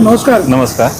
नमस्कार. नमस्कार.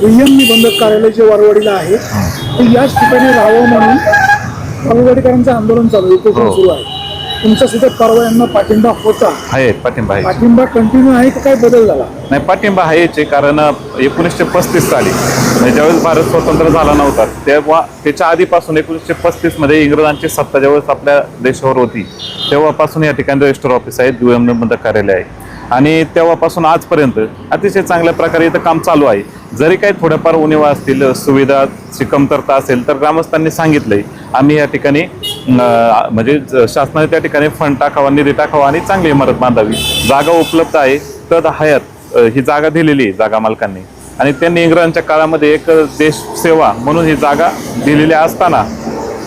दुय्यम निबंधक कार्यालय जे वरवाडीला आहे ते याच ठिकाणी राहावं म्हणून वरवाडीकरांचं आंदोलन चालू आहे उपोषण हो. सुरू आहे? तुमचा सुद्धा परवा यांना पाठिंबा होता. आहे पाठिंबा आहे. पाठिंबा कंटिन्यू आहे का काय बदल झाला? नाही पाठिंबा आहेच आहे कारण एकोणीसशे पस्तीस साली म्हणजे ज्यावेळेस भारत स्वतंत्र झाला नव्हता तेव्हा त्याच्या आधीपासून एकोणीसशे पस्तीसमध्ये इंग्रजांची सत्ता ज्यावेळेस आपल्या देशावर होती तेव्हापासून या ठिकाणी रजिस्टर ऑफिस आहे दुय्यम निबंधक कार्यालय आहे. आणि तेव्हापासून आजपर्यंत अतिशय चांगल्या प्रकारे इथं काम चालू आहे. जरी काही थोड्याफार उणिवा असतील सुविधाची कमतरता असेल तर ग्रामस्थांनी सांगितलंय आम्ही या ठिकाणी म्हणजे ज- शासनाने त्या ठिकाणी फंड टाकावा निधी टाकावा आणि चांगली इमारत बांधावी. जागा उपलब्ध आहे तद हयात ही जागा दिलेली आहे जागा मालकांनी. आणि त्यांनी इंग्रजांच्या काळामध्ये एक देश सेवा म्हणून ही जागा दिलेली असताना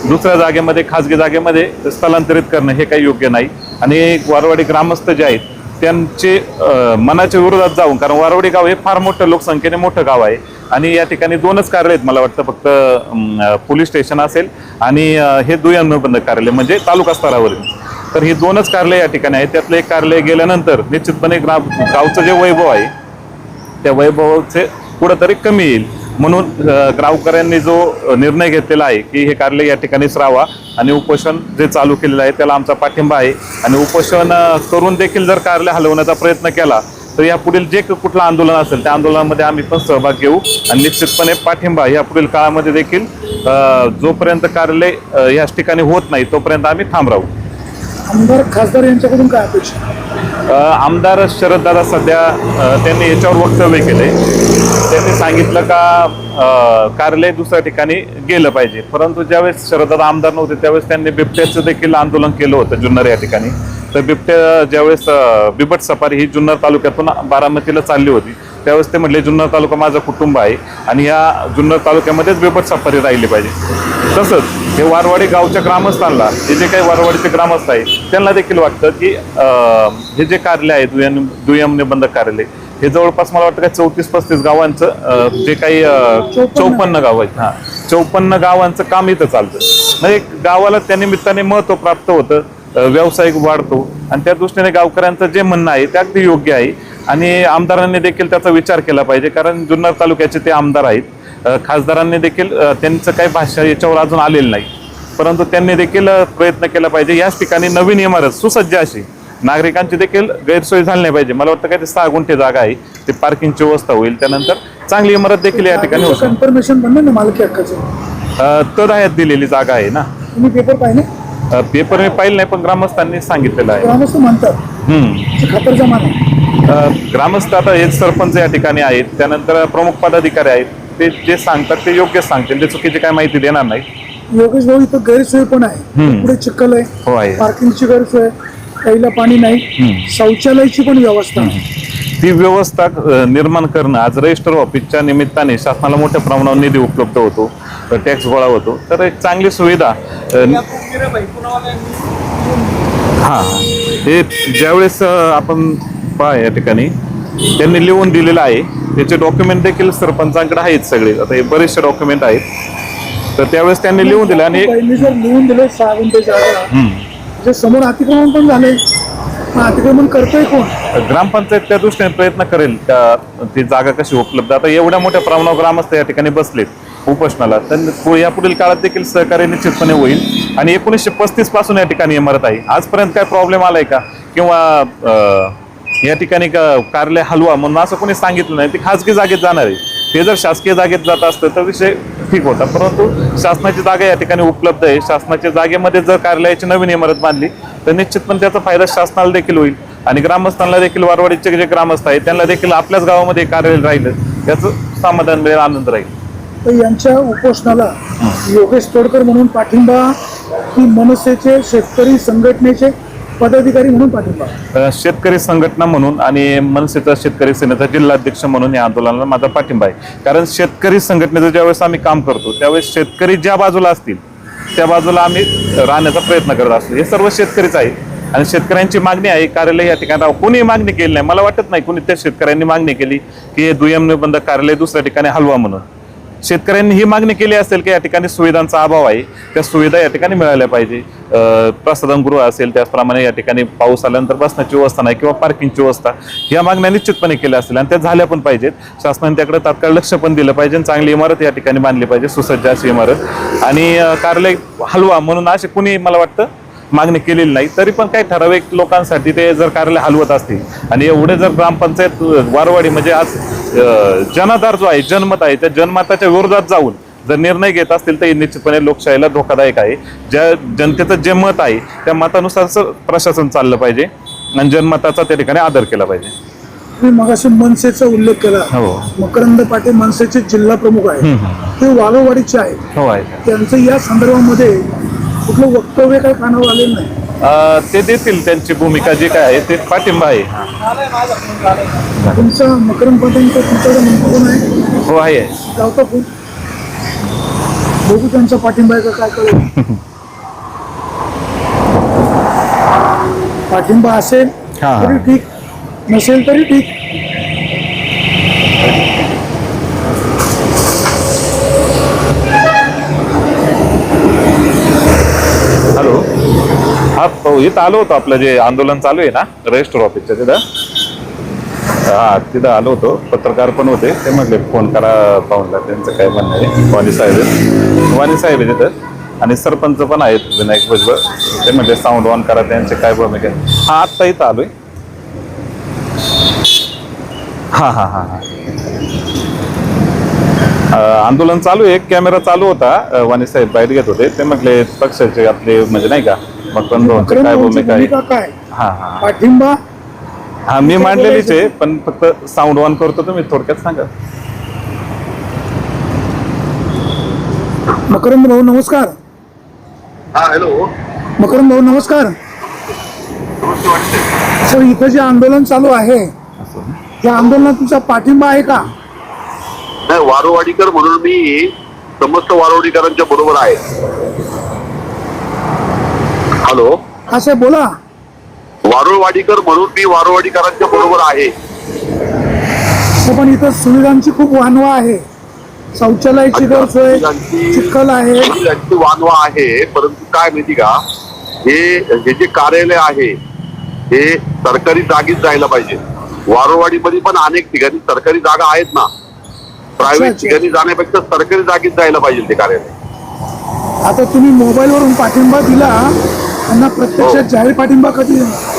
दुसऱ्या जागेमध्ये खाजगी जागेमध्ये स्थलांतरित करणं हे काही योग्य नाही. आणि वारवाडी ग्रामस्थ जे आहेत त्यांचे मनाच्या विरोधात जाऊन कारण वारवडी गाव हे फार मोठं लोकसंख्येने मोठं गाव आहे. आणि या ठिकाणी दोनच कार्यालय आहेत मला वाटतं फक्त पोलीस स्टेशन असेल आणि हे दुय्यम कार्यालय म्हणजे तालुका स्तरावरील. तर ही दोनच कार्यालय या ठिकाणी आहेत. त्यातलं एक कार्यालय गेल्यानंतर निश्चितपणे ग्रा गावचं जे वैभव आहे त्या वैभवाचे कुठंतरी कमी येईल. म्हणून गावकऱ्यांनी जो निर्णय घेतलेला आहे की हे कार्यालय या ठिकाणीच राहावा आणि उपोषण जे चालू केलेलं आहे त्याला आमचा पाठिंबा आहे. आणि उपोषण करून देखील जर कार्यालय हलवण्याचा प्रयत्न केला तर या पुढील जे कुठलं आंदोलन असेल त्या आंदोलनामध्ये आम्ही पण सहभाग घेऊ आणि निश्चितपणे पाठिंबा या पुढील काळामध्ये देखील जोपर्यंत कार्यालय याच ठिकाणी होत नाही तोपर्यंत आम्ही थांब राहू. आमदार खासदार यांच्याकडून काय अपेक्षा? आमदार शरददादा सध्या त्यांनी याच्यावर वक्तव्य केले. त्यांनी सांगितलं का कार्यालय दुसऱ्या ठिकाणी गेलं पाहिजे. परंतु ज्यावेळेस शरददादा आमदार नव्हते त्यावेळेस त्यांनी बिबट्याचं देखील आंदोलन केलं होतं जुन्नर या ठिकाणी. तर बिबट्या ज्यावेळेस बिबट सफारी ही जुन्नर तालुक्यातून बारामतीला चालली होती. त्यावेळेस ते म्हटले जुन्नर तालुका माझं कुटुंब आहे आणि या जुन्नर तालुक्यामध्येच बिबट सफारी राहिली पाहिजे तसंच हे वारवाडी गावच्या ग्रामस्थांना हे जे काही वारवाडीचे ग्रामस्थ आहे त्यांना देखील वाटतं की हे जे कार्यालय आहे दुय्यम दुय्यम निबंधक कार्यालय हे जवळपास मला वाटतं काय चौतीस पस्तीस गावांचं जे काही चौपन्न. गाव आहेत हां चौपन्न गावांचं काम इथं चालतं म्हणजे गावाला त्या निमित्ताने महत्त्व प्राप्त होतं व्यावसायिक वाढतो आणि त्या दृष्टीने गावकऱ्यांचं जे म्हणणं आहे ते अगदी योग्य आहे आणि आमदारांनी देखील त्याचा विचार केला पाहिजे कारण जुन्नर तालुक्याचे ते आमदार आहेत. खासदारांनी देखील त्यांचं काही भाषा याच्यावर अजून आलेलं नाही. परंतु त्यांनी देखील प्रयत्न केला पाहिजे. याच ठिकाणी नवीन इमारत सुसज्ज अशी. नागरिकांची देखील गैरसोय झाली नाही पाहिजे. मला वाटतं काय ते सहा गुंठे जागा आहे. ते पार्किंगची व्यवस्था होईल. त्यानंतर चांगली इमारत देखील या ठिकाणी कन्फर्मेशन मालकी हक्काचं? हयात दिलेली जागा आहे ना. तुम्ही पेपर पाहिले? पेपर मी पाहिलं नाही पण ग्रामस्थांनी सांगितलेलं आहे. ग्रामस्थ म्हणतात. नाही. अ, ग्रामस्थ आता हेच सरपंच या ठिकाणी आहेत. त्यानंतर प्रमुख पदाधिकारी आहेत. ते जे सांगतात ते योग्य सांगतील. ते चुकीची काय माहिती देणार नाही योगेश भाऊ इथं गैरसोय पण आहे. पुढे चिखल हो आहे. आहे पार्किंगची गैरसोय. आहे, प्यायला पाणी नाही. शौचालयाची पण व्यवस्था आहे. ती व्यवस्था अ, निर्माण करणं आज रजिस्टर ऑफिसच्या निमित्ताने शासनाला मोठ्या प्रमाणावर निधी उपलब्ध होतो. टॅक्स गोळा होतो. तर एक चांगली सुविधा अ, हा. हे ज्यावेळेस अ, आपण पहा या ठिकाणी. त्यांनी लिहून दिलेलं आहे. त्याचे डॉक्युमेंट देखील सरपंचांकडे आहेत सगळे. आता हे बरेचसे डॉक्युमेंट आहेत. तर त्यावेळेस त्यांनी लिहून दिलं आणि लिहून दिले सहा गुंठे समोर अतिक्रमण पण झाले अतिक्रमण करतोय कोण? ग्रामपंचायत त्या दृष्टीने प्रयत्न करेल त्या ती जागा कशी उपलब्ध? आता एवढ्या मोठ्या प्रमाणावर ग्रामस्थ या ठिकाणी बसलेत उपोषणाला. तर पु- या पुढील काळात देखील सहकार्य निश्चितपणे होईल. आणि एकोणीसशे पस्तीसपासून या ठिकाणी इमारत आहे. आजपर्यंत काय प्रॉब्लेम आलाय का? किंवा या ठिकाणी का- कार्यालय हलवा म्हणून असं कोणी सांगितलं नाही ते खाजगी जागेत जाणार आहे. ते जर शासकीय जागेत जात असतं तर विषय ठीक होता परंतु शासनाची जागा या ठिकाणी उपलब्ध आहे. शासनाच्या जागेमध्ये जर कार्यालयाची नवीन इमारत बांधली तर निश्चितपणे त्याचा फायदा शासनाला देखील होईल आणि ग्रामस्थांना देखील वारवाडीचे जे ग्रामस्थ आहेत त्यांना देखील आपल्याच गावामध्ये कार्यालय राहिलं याचं समाधान मिळेल आनंद राहील. तर यांच्या उपोषणाला योगेश तोडकर म्हणून पाठिंबा की मनसेचे शेतकरी संघटनेचे पदाधिकारी म्हणून पाठिंबा अ, शेतकरी संघटना म्हणून आणि मनसेचा शेतकरी सेनेचा जिल्हाध्यक्ष म्हणून या आंदोलनाला माझा पाठिंबा आहे. कारण शेतकरी संघटनेचं ज्यावेळेस आम्ही काम करतो त्यावेळेस शेतकरी ज्या बाजूला असतील त्या बाजूला आम्ही राहण्याचा प्रयत्न करत असतो. हे सर्व शेतकरीच आहे. आणि शेतकऱ्यांची मागणी आहे कार्यालय या ठिकाणी राहावं. कोणी मागणी केली नाही. मला वाटत नाही कोणी त्या शेतकऱ्यांनी मागणी केली की हे दुय्यम निबंधक कार्यालय दुसऱ्या ठिकाणी हलवा म्हणून. शेतकऱ्यांनी ही मागणी केली असेल की या ठिकाणी सुविधांचा अभाव आहे त्या सुविधा या ठिकाणी मिळाल्या पाहिजे. प्रसादनगृह असेल त्याचप्रमाणे या ठिकाणी पाऊस आल्यानंतर बसण्याची व्यवस्था नाही किंवा पार्किंगची व्यवस्था या मागण्या निश्चितपणे केल्या असतील आणि त्या झाल्या पण पाहिजेत. शासनाने त्याकडे तात्काळ लक्ष पण दिलं पाहिजे आणि चांगली इमारत या ठिकाणी बांधली पाहिजे सुसज्ज अशी इमारत. आणि कार्यालय हलवा म्हणून असे कुणी मला वाटतं मागणी केलेली नाही तरी पण काही ठराविक लोकांसाठी ते जर कार्यालय हलवत असतील. आणि एवढे जर ग्रामपंचायत वारवाडी म्हणजे आज जनाधार जो आहे जनमत आहे त्या जनमताच्या विरोधात जाऊन जर निर्णय घेत असतील तर निश्चितपणे लोकशाहीला धोकादायक आहे. ज्या जनतेचं जे मत आहे त्या मतानुसार प्रशासन चाललं पाहिजे आणि जनमताचा त्या ठिकाणी आदर केला पाहिजे. तुम्ही मगाशी मनसेचा उल्लेख केला. हो. मकरंद पाटील मनसेचे जिल्हा प्रमुख आहेत. ते वाघोवाडीचे आहेत. हो आहे त्यांचं या संदर्भामध्ये कुठलं वक्तव्य काही कानावर आलेलं नाही. अं, ते देतील त्यांची भूमिका जी काय आहे ते पाठिंबा आहे. तुमचा मकरंद पाटीलचा तुमच्याकडे नंबर कोण आहे. हो आहे. लावता फोन. बघू त्यांचा पाठिंबा आहे का काय कळेल. पाठिंबा असेल हा, हा. तरी ठीक. नसेल तरी ठीक हॅलो हो इथं आलो होतो आपलं जे आंदोलन चालू आहे ना रजिस्टर ऑफिसच्या तिथं. हा तिथं आलो होतो. पत्रकार पण होते. ते म्हटले फोन करा पाहूनला त्यांचं काय म्हणणं आहे? वाणी साहेब आहेत. वाणी साहेब आहे तिथं आणि सरपंच पण आहेत विनायक भुजबळ. ते म्हटले साऊंड ऑन करा. त्यांचे काय भूमिका हा आत्ता इथं आलो हा हा हा हा हां. आंदोलन चालू आहे. कॅमेरा चालू होता. वाणी साहेब बाहेर घेत होते. ते म्हटले पक्षाचे आपले म्हणजे नाही का मकरंद भाऊंची मकरंद काय भूमिका आहे? भूमिका काय? हा हा पाठिंबा? हा मी मांडलेलीच आहे पण फक्त साऊंड ऑन करतो तुम्ही. थोडक्यात सांगा. मकरंद भाऊ नमस्कार. हा हॅलो मकरंद भाऊ नमस्कार. सर इथं जे आंदोलन चालू आहे त्या आंदोलनात तुमचा पाठिंबा आहे का? नाही वारोवाडीकर म्हणून मी समस्त वारोवाडीकरांच्या बरोबर आहे. हॅलो? साहेब बोला. वारुळवाडीकर म्हणून मी वारुळवाडीकरांच्या बरोबर आहे. हो, पण इथं सुविधांची खूप वानवा आहे. शौचालयाची गैरसोय चिखल आहे. त्यांची वानवा आहे परंतु काय माहिती का? हे हे जे कार्यालय आहे हे सरकारी जागीच जायला पाहिजे. वारोवाडीमध्ये पण अनेक ठिकाणी सरकारी जागा आहेत ना. प्रायव्हेट. ठिकाणी जाण्यापेक्षा सरकारी जागीच जायला पाहिजे ते कार्यालय. आता तुम्ही मोबाईलवरून पाठिंबा दिला त्यांना प्रत्यक्षात हो. जाहीर पाठिंबा कधी देणार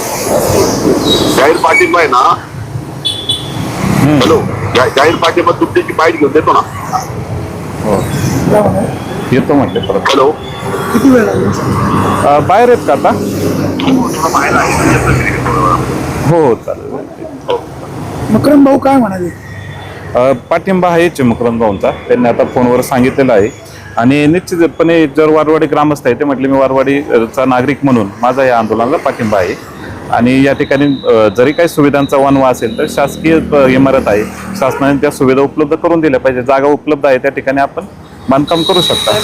जाहीर पाठिंबा आहे ना? हॅलो जा- जाहीर पाठिंबा तुमच्याची बाईट घेऊन देतो ना. हो? येतो म्हटले परत. हॅलो. किती वेळ लागेल? अ, बाहेर आहेत का आता? हो हो चालेल. मकरंद भाऊ काय म्हणाले? पाठिंबा आहे मकरंद भाऊंचा. त्यांनी आता फोनवर सांगितलेलं आहे. आणि निश्चितपणे जर वारवाडी ग्रामस्थ आहे ते म्हटले मी वारवाडीचा नागरिक म्हणून माझा या आंदोलनाला पाठिंबा आहे. आणि या ठिकाणी जरी काही सुविधांचा वनवा असेल तर शासकीय इमारत आहे. शासनाने त्या सुविधा उपलब्ध करून दिल्या पाहिजे. जागा उपलब्ध आहे त्या ठिकाणी आपण बांधकाम करू शकता.